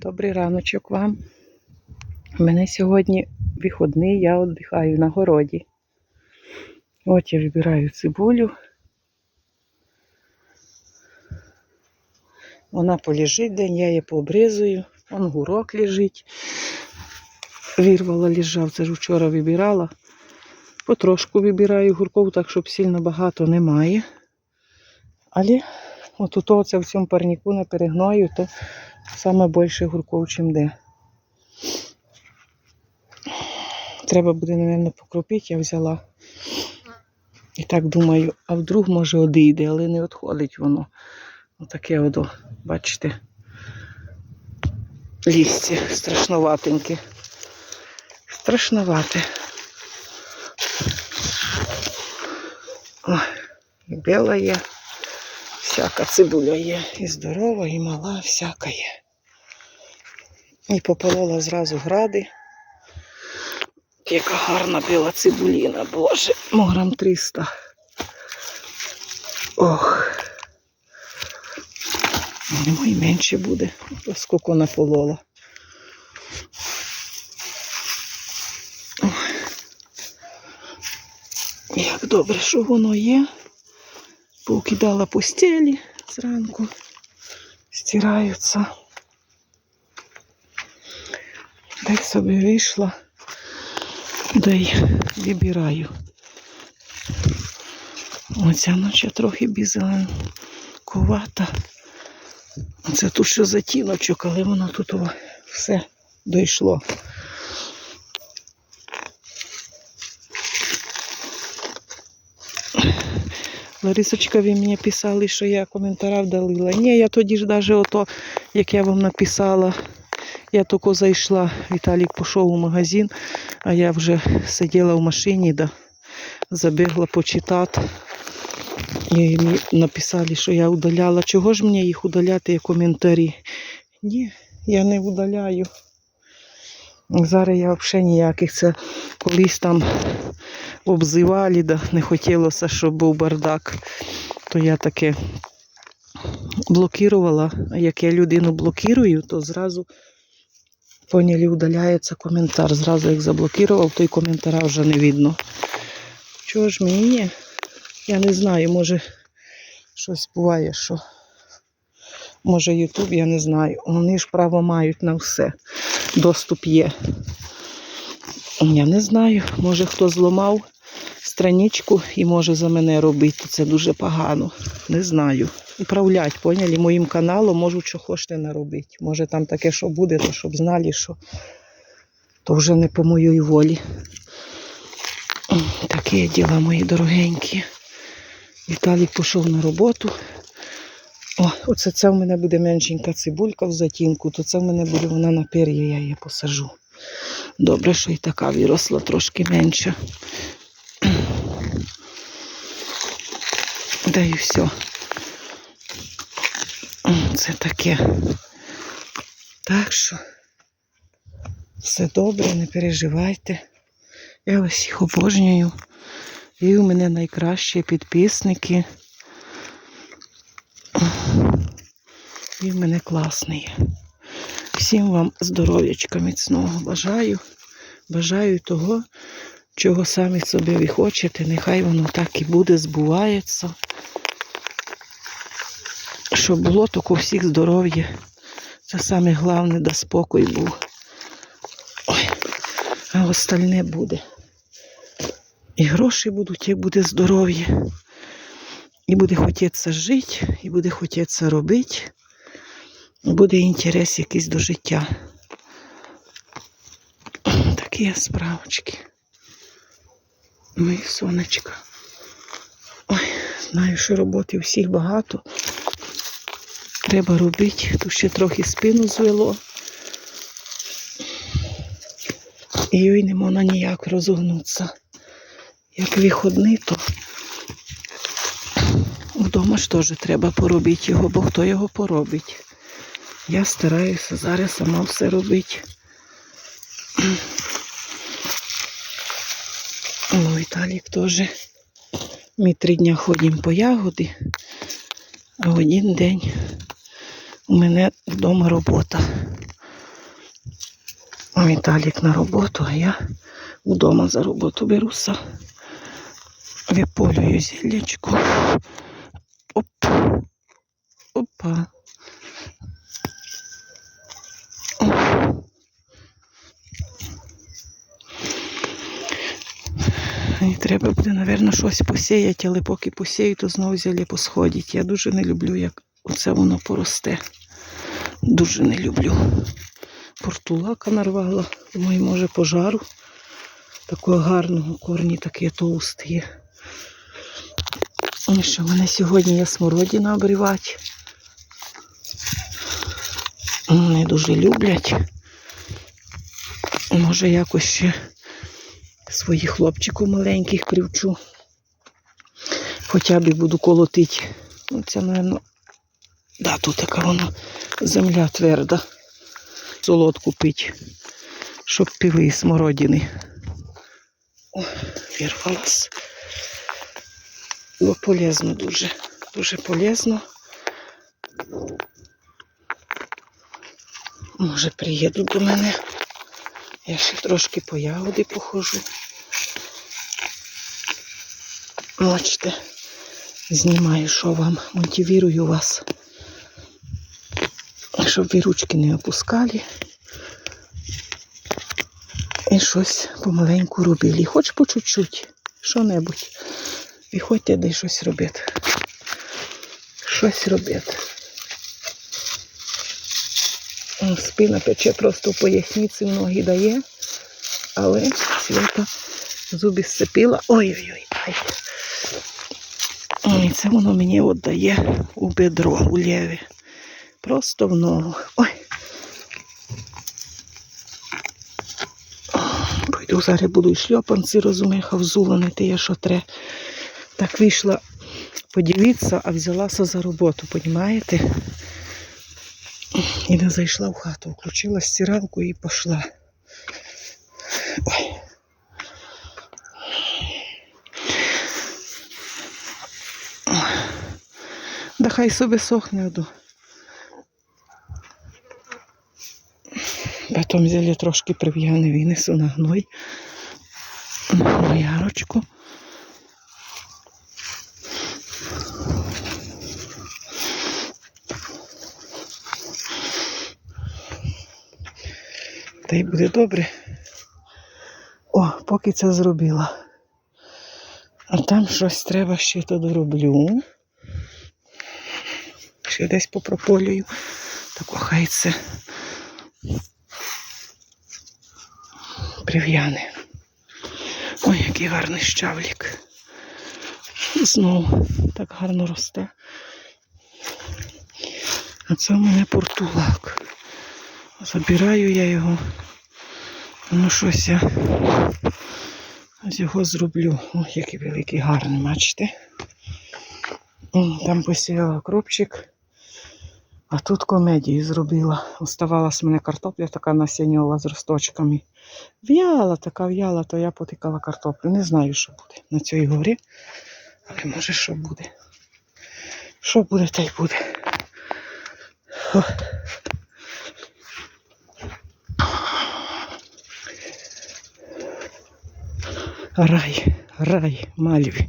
Добрий раночок вам. У мене сьогодні вихідний, я віддихаю на городі. От я вибираю цибулю. Вона полежить день, я її пообрізую. Вон гурок лежить. Вірвала, лежав, це ж вчора вибирала. Потрошку вибираю гурков, так щоб сильно багато немає. Але от у того це в цьому парніку не перегною, то саме більше гурков, чим де. Треба буде, мабуть, покропити, я взяла. І так думаю, а вдруг може одійде, але не відходить воно. Отаке одо, бачите. Лістя страшноватеньке. Страшновате. Ой, біла є, всяка цибуля є. І здорова, і мала, всяка є. І пополола зразу гради. Яка гарна біла цибуліна, боже, ну, грам 300. Ох. Ну, і менше буде, скільки наполола. Як добре, що воно є. Покидала постелі зранку, стираються. Дай собі вийшла, да й вибираю. Оця ночі трохи бізеленкувата. Це тут що затіночок, але воно тут все дійшло. Ларисочка, ви мені писали, що я коментаря вдалила. Ні, я тоді ж навіть ото, як я вам написала, я тільки зайшла, Віталік пішов у магазин, а я вже сиділа в машині, да, забігла почитати. І мені написали, що я удаляла. Чого ж мені їх удаляти, коментарі? Ні, я не удаляю. Зараз я взагалі ніяких це колись там обзивали, да, не хотілося, щоб був бардак. То я таке блокувала. А як я людину блокую, то зразу поняли, удаляється коментар. Зразу як заблокував, то й коментаря вже не видно. Чого ж мені? Я не знаю, може щось буває, що. Може Ютуб, я не знаю. Вони ж право мають на все. Доступ є. Я не знаю, може хто зламав страничку і може за мене робити. Це дуже погано. Не знаю. Управлять, поняли? Моїм каналом можу що хочете наробити. Може там таке, що буде, то щоб знали, що то вже не по моїй волі. Такі діла мої дорогенькі. Віталік пішов на роботу. О, оце це в мене буде меншенька цибулька в затінку, то це в мене буде вона на пер'я, я її посажу. Добре, що і така виросла трошки менша. Да і все. Це таке. Так що все добре, не переживайте. Я вас всіх обожнюю. Ви у мене найкращі підписники. Ви в мене класний. Всім вам здоров'ячка міцного бажаю. Бажаю того, чого самі собі ви хочете. Нехай воно так і буде, збувається. Щоб було тільки у всіх здоров'я. Це саме головне, да спокій був. Ой, а остальне буде. І гроші будуть, як буде здоров'я. І буде хотіться жити, і буде хотіться робити. Буде інтерес якийсь до життя. Такі справочки. Мої сонечка. Ой, знаю, що роботи всіх багато. Треба робити. Тут ще трохи спину звело. І їй не можна ніяк розогнутися. Як виходний, то вдома ж теж треба поробити його, бо хто його поробить. Я стараюся зараз сама все робити. Ну, Віталік теж. Ми три дні ходимо по ягоди, а один день у мене вдома робота. Віталік на роботу, а я вдома за роботу беруся. Виполюю зіллячку. Оп. Опа. І треба буде, мабуть, щось посіяти, але поки посію, то знову зілля посходить. Я дуже не люблю, як оце воно поросте. Дуже не люблю. Портулака нарвала, думаю, може пожару. Такого гарного корні такі товсті. І що мене сьогодні є смородина обрівати. Не дуже люблять. Може, якось ще своїх хлопчиків маленьких привчу. Хоча б буду колотити. Ну, це, мабуть, да, тут така вона земля тверда. Солодку пить, щоб пили смородини. О, вирвалась. Бо полезно дуже. Дуже полезно. Може, приїду до мене. Я ще трошки по ягоди похожу. Бачите, знімаю, що вам, мотивірую вас, щоб ви ручки не опускали. І щось помаленьку робили. Хоч по чуть-чуть, що-небудь. Виходьте, де щось робити. Щось робити. Спина пече просто в поясниці, ноги дає, але свята зуби сцепила. Ой-ой-ой. ай. Ой, це воно мені от дає у бедро, у лєві. Просто в ногу. Ой. Пойду зараз буду і шльопанці, розумію, хавзуланити, я що тре. Так вийшла подивитися, а взялася за роботу, понімаєте? І не зайшла в хату, включила стиралку і пішла. Да хай собі сохне оду. Потім зілля трошки прив'яне, винесу на гной. На ярочку. Та буде добре. О, поки це зробила. А там щось треба ще то дороблю. Ще десь попрополюю. Так хай це прив'яне. Ой, який гарний щавлік. Знову так гарно росте. А це у мене портулак. Забираю я його. Ну щось я з його зроблю. Ой, який великий гарний, бачите? Там посіяла кропчик, а тут комедію зробила. Оставалась мене картопля така насіньова з росточками. В'яла така в'яла, то я потикала картоплю. Не знаю, що буде на цій горі. Але може що буде. Що буде, та й буде. Фу. рай, рай, Мальві.